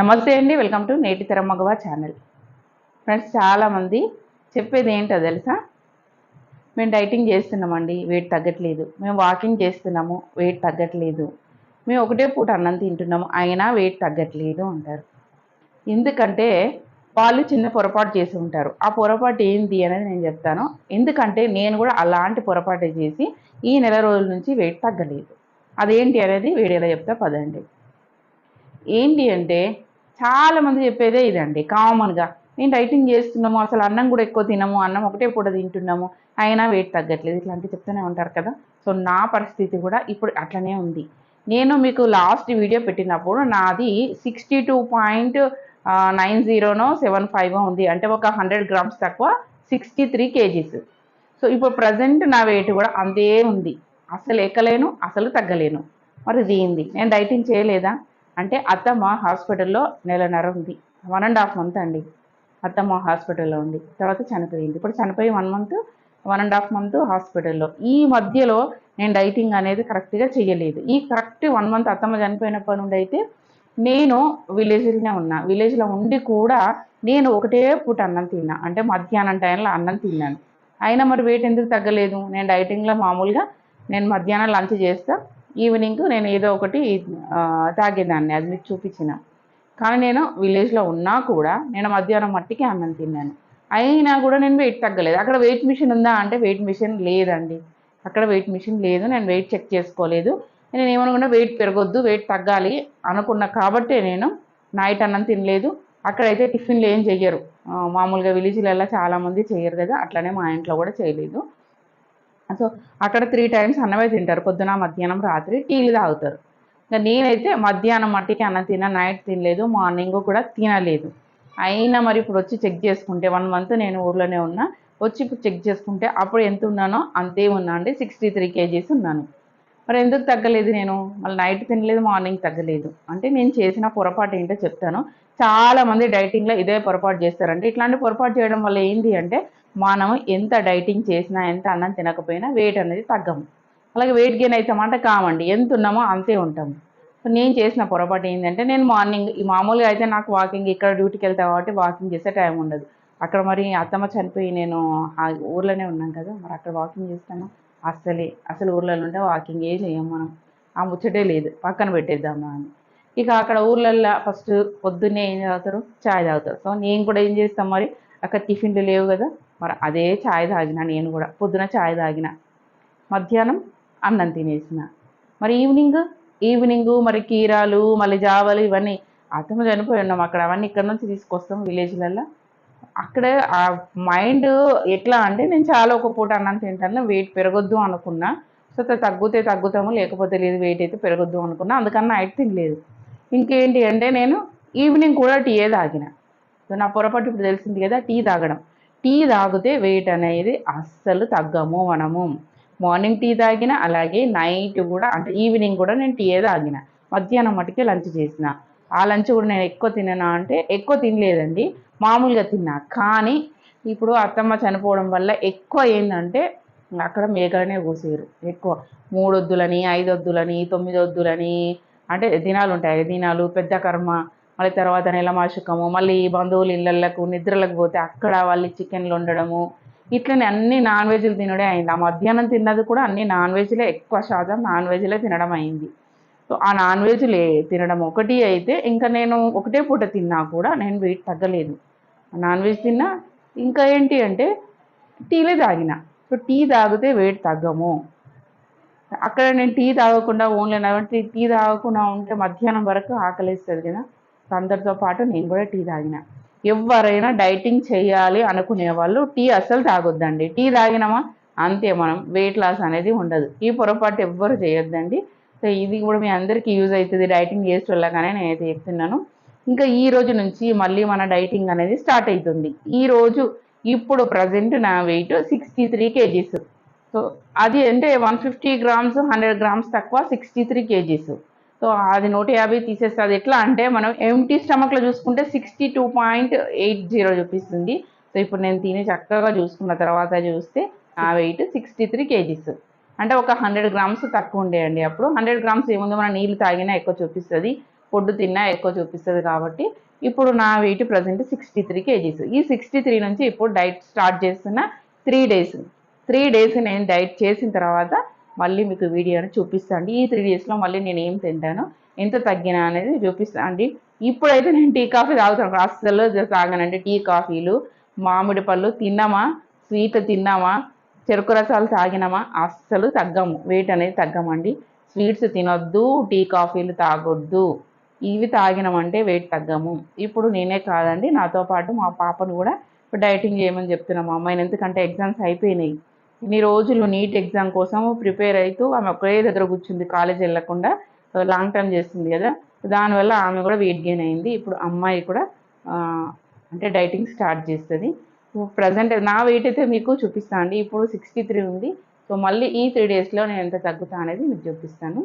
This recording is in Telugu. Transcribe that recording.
నమస్తే అండి వెల్కమ్ టు నేటి తరం మగవా ఛానల్. ఫ్రెండ్స్ చాలామంది చెప్పేది ఏంటో తెలుసా? మేము డైటింగ్ చేస్తున్నామండి వెయిట్ తగ్గట్లేదు. మేము వాకింగ్ చేస్తున్నాము వెయిట్ తగ్గట్లేదు. మేము ఒకటే పూట అన్నం తింటున్నాము అయినా వెయిట్ తగ్గట్లేదు అంటారు. ఎందుకంటే వాళ్ళు చిన్న పొరపాటు చేసి ఉంటారు. ఆ పొరపాటు ఏంటి అనేది నేను చెప్తాను. ఎందుకంటే నేను కూడా అలాంటి పొరపాటు చేసి ఈ నెల రోజుల నుంచి వెయిట్ తగ్గలేదు. అదేంటి అనేది వీడియోలో చెప్తా పదండి. ఏంటి అంటే చాలా మంది చెప్పేదే ఇదండి. కామన్గా నేను డైటింగ్ చేస్తున్నాము అసలు అన్నం కూడా ఎక్కువ తినము అన్నం ఒకటే పూట తింటున్నాము అయినా వెయిట్ తగ్గట్లేదు. ఇట్లాంటివి చెప్తూనే ఉంటారు కదా. సో నా పరిస్థితి కూడా ఇప్పుడు అట్లనే ఉంది. నేను మీకు లాస్ట్ వీడియో పెట్టినప్పుడు నాది సిక్స్టీ టూ పాయింట్ నైన్ జీరోనో సెవెన్ ఫైవ్ ఉంది. అంటే ఒక హండ్రెడ్ గ్రామ్స్ తక్కువ సిక్స్టీ త్రీ కేజీస్ సో ఇప్పుడు ప్రజెంట్ నా వెయిట్ కూడా అంతే ఉంది. అసలు ఎక్కలేను అసలు తగ్గలేను. మరి ఇది ఏంది? నేను డైటింగ్ చేయలేదా? అంటే అత్తమ్మ హాస్పిటల్లో నెలన్నర ఉంది. వన్ అండ్ హాఫ్ మంత్ అండి. అత్తమ్మ హాస్పిటల్లో ఉంది. తర్వాత చనిపోయింది. ఇప్పుడు చనిపోయి one month one and half month హాస్పిటల్లో. ఈ మధ్యలో నేను డైటింగ్ అనేది కరెక్ట్గా చేయలేదు ఈ కరెక్ట్ వన్ మంత్ అత్తమ్మ చనిపోయినప్పటి నుండి అయితే నేను విలేజ్లోనే ఉన్నా. విలేజ్లో ఉండి కూడా నేను ఒకటే పూట అన్నం తిన్నా. అంటే మధ్యాహ్నం టైంలో అన్నం తిన్నాను. అయినా మరి వెయిట్ ఎందుకు తగ్గలేదు? నేను డైటింగ్లో మామూలుగా నేను మధ్యాహ్నం లంచ్ చేస్తాను ఈవినింగ్ నేను ఏదో ఒకటి తాగేదాన్ని. అది మీకు చూపించిన. కానీ నేను విలేజ్లో ఉన్నా కూడా నేను మధ్యాహ్నం మట్టికి అన్నం తిన్నాను. అయినా కూడా నేను వెయిట్ తగ్గలేదు. అక్కడ వెయిట్ మిషన్ ఉందా అంటే వెయిట్ మిషన్ లేదండి. అక్కడ వెయిట్ మిషన్ లేదు. నేను వెయిట్ చెక్ చేసుకోలేదు. నేను ఏమనుకున్నా వెయిట్ పెరగొద్దు వెయిట్ తగ్గాలి అనుకున్నా కాబట్టే నేను నైట్ అన్నం తినలేదు. అక్కడైతే టిఫిన్లు ఏం చెయ్యరు. మామూలుగా విలేజ్లలో చాలామంది చేయరు కదా అట్లనే మా ఇంట్లో కూడా చేయలేదు. సో అక్కడ త్రీ టైమ్స్ అన్నమే తింటారు. పొద్దున మధ్యాహ్నం రాత్రి టీలు తాగుతారు. ఇంకా నేనైతే మధ్యాహ్నం మట్టికి అన్నం తిన నైట్ తినలేదు మార్నింగ్ కూడా తినలేదు. అయినా మరి ఇప్పుడు వచ్చి చెక్ చేసుకుంటే వన్ మంత్ నేను ఊర్లోనే ఉన్నా వచ్చి ఇప్పుడు చెక్ చేసుకుంటే అప్పుడు ఎంత ఉన్నానో అంతే ఉన్నా. అండి సిక్స్టీ త్రీ కేజీస్ ఉన్నాను. మరి ఎందుకు తగ్గలేదు నేను? మళ్ళీ నైట్ తినలేదు మార్నింగ్ తగ్గలేదు. అంటే నేను చేసిన పొరపాటు ఏంటో చెప్తాను. చాలామంది డైటింగ్లో ఇదే పొరపాటు చేస్తారంటే ఇట్లాంటి పొరపాటు చేయడం వల్ల ఏంటి అంటే మనం ఎంత డైటింగ్ చేసినా ఎంత అన్నం తినకపోయినా వెయిట్ అనేది తగ్గము. అలాగే వెయిట్ గెయిన్ అవుతామంట కామండి. ఎంత ఉన్నామో అంతే ఉంటాము. నేను చేసిన పొరపాటు ఏంటంటే నేను మార్నింగ్ ఈ మామూలుగా అయితే నాకు వాకింగ్ ఇక్కడ డ్యూటీకి వెళ్తా కాబట్టి వాకింగ్ చేసే టైం ఉండదు. అక్కడ మరి అత్తమ్మ చనిపోయి నేను ఆ ఊర్లోనే ఉన్నాను కదా మరి అక్కడ వాకింగ్ చేస్తాను? అస్సలే. అసలు ఊర్లలో ఉంటే వాకింగ్ ఏ చేయం మనం. ఆ ముచ్చటే లేదు. పక్కన పెట్టేద్దామా అని. ఇక అక్కడ ఊర్లల్లో ఫస్ట్ పొద్దున్నే ఏం తాగుతారు చాయ్ తాగుతారు. సో నేను కూడా ఏం చేస్తాం మరి? అక్కడ టిఫిన్లు లేవు కదా. మరి అదే చాయ్ తాగిన నేను కూడా. పొద్దున చాయ్ తాగిన. మధ్యాహ్నం అన్నం తినేసిన. మరి ఈవినింగ్ ఈవినింగ్ మరి కీరాలు మళ్ళీ జావలు ఇవన్నీ అతను చనిపోయి ఉన్నాం. అక్కడ అవన్నీ ఇక్కడ నుంచి తీసుకొస్తాం విలేజ్లలో అక్కడ ఆ మైండ్ ఎట్లా అంటే నేను చాలా ఒక పూట అన్నం తింటాను. వెయిట్ పెరగొద్దు అనుకున్నా. సో తగ్గితే తగ్గుతాము లేకపోతే లేదు వెయిట్ అయితే పెరగొద్దు అనుకున్నా. అందుకని నైట్ తినలేదు. ఇంకేంటి అంటే నేను ఈవినింగ్ కూడా టీయే తాగిన. సో నా పొరపాటు ఇప్పుడు తెలిసింది కదా టీ తాగడం. టీ తాగితే వెయిట్ అనేది అస్సలు తగ్గము మనము. మార్నింగ్ టీ తాగిన అలాగే నైట్ కూడా అంటే ఈవినింగ్ కూడా నేను టీయే తాగిన. మధ్యాహ్నం మటుకే లంచ్ చేసిన. ఆ లంచ్ కూడా నేను ఎక్కువ తిననా అంటే ఎక్కువ తినలేదండి. మామూలుగా తిన్నా. కానీ ఇప్పుడు అత్తమ్మ చనిపోవడం వల్ల ఎక్కువ ఏంటంటే అక్కడ మేకలనే కోసేరు. ఎక్కువ. మూడొద్దులని ఐదొద్దులని తొమ్మిది వద్దులని అంటే దినాలు ఉంటాయి. దినాలు పెద్ద కర్మ. మళ్ళీ తర్వాత నెలమాషకము మళ్ళీ బంధువుల ఇళ్ళకు నిద్రలకు పోతే అక్కడ వాళ్ళు చికెన్లు వండడము. ఇట్లనే అన్ని నాన్ వెజ్లు తినడే అయింది. ఆ మధ్యాహ్నం తిన్నది కూడా అన్ని నాన్ వెజ్లే ఎక్కువ శాతం నాన్ వెజ్లే తినడం అయింది. సో ఆ నాన్ వెజ్లే తినడం ఒకటి అయితే ఇంకా నేను ఒకటే పూట తిన్నా కూడా నేను వెయిట్ తగ్గలేదు. నాన్ వెజ్ తిన్నా ఇంకా ఏంటి అంటే టీలే తాగిన. సో టీ తాగితే వెయిట్ తగ్గము. అక్కడ నేను టీ తాగకుండా ఓన్లీ టీ టీ తాగకుండా ఉంటే మధ్యాహ్నం వరకు ఆకలిస్తుంది కదా. అందరితో పాటు నేను కూడా టీ తాగిన. ఎవరైనా డైటింగ్ చేయాలి అనుకునే వాళ్ళు టీ అస్సలు తాగొద్దండి. టీ తాగినామా? అంతే మనం. వెయిట్ లాస్ అనేది ఉండదు. ఈ పొరపాటు ఎవ్వరు చేయొద్దండి. సో ఇది కూడా మీ అందరికీ యూజ్ అవుతుంది డైటింగ్ చేసి వెళ్ళగానే నేనైతే చెప్తున్నాను. ఇంకా ఈ రోజు నుంచి మళ్ళీ మన డైటింగ్ అనేది స్టార్ట్ అవుతుంది. ఈ రోజు ఇప్పుడు ప్రజెంట్ నా weight sixty three kgs. So అది అంటే one fifty grams hundred grams తక్కువ సిక్స్టీ త్రీ కేజీస్. సో అది నూట యాభై తీసేస్తే అది ఎట్లా అంటే మనం ఎంటీ స్టమక్లో చూసుకుంటే sixty two point eight zero చూపిస్తుంది సో ఇప్పుడు నేను తిని చక్కగా చూసుకున్న తర్వాత చూస్తే ఆ వెయిట్ సిక్స్టీ త్రీ కేజీస్ అంటే ఒక హండ్రెడ్ గ్రామ్స్ తక్కువ ఉండేయండి అప్పుడు. హండ్రెడ్ గ్రామ్స్ ఏముందో? మనం నీళ్ళు తాగినా ఎక్కువ చూపిస్తుంది. ఫుడ్ తిన్నా ఎక్కువ చూపిస్తుంది కాబట్టి ఇప్పుడు నా weight present sixty three kgs ఈ సిక్స్టీ త్రీ నుంచి ఇప్పుడు డైట్ స్టార్ట్ చేస్తున్న త్రీ డేస్ త్రీ డేస్ నేను డైట్ చేసిన తర్వాత మళ్ళీ మీకు వీడియోని చూపిస్తాను అండి ఈ త్రీ డేస్లో మళ్ళీ నేను ఏం తింటాను ఎంత తగ్గినా అనేది చూపిస్తాను అండి ఇప్పుడైతే నేను టీ కాఫీ తాగుతాను. అస్సలు తాగనండి. టీ కాఫీలు మామిడి పళ్ళు తిన్నామా? స్వీట్ తిన్నామా? చెరుకు రసాలు తాగినామా? అస్సలు తగ్గము. వెయిట్ అనేది తగ్గమండి. స్వీట్స్ తినొద్దు టీ కాఫీలు తాగొద్దు. ఇవి తాగినామంటే వెయిట్ తగ్గము. ఇప్పుడు నేనే కాదండి. నాతో పాటు మా పాపను కూడా డైటింగ్ చేయమని చెప్తున్నాము అమ్మాయిని. ఎందుకంటే ఎగ్జామ్స్ అయిపోయినాయి. ఇన్ని రోజులు నీట్ ఎగ్జామ్ కోసం ప్రిపేర్ అవుతూ ఆమె ఒకే దగ్గర కూర్చుంది కాలేజ్ వెళ్ళకుండా. లాంగ్ టర్మ్ చేస్తుంది కదా. దానివల్ల ఆమె కూడా వెయిట్ గెయిన్ అయింది. ఇప్పుడు అమ్మాయి కూడా అంటే డైటింగ్ స్టార్ట్ చేస్తుంది. ప్రజెంట్ నా వెయిట్ అయితే మీకు చూపిస్తాను అండి. ఇప్పుడు సిక్స్టీ త్రీ ఉంది. సో మళ్ళీ ఈ త్రీ డేస్లో నేను ఎంత తగ్గుతా అనేది మీకు చూపిస్తాను.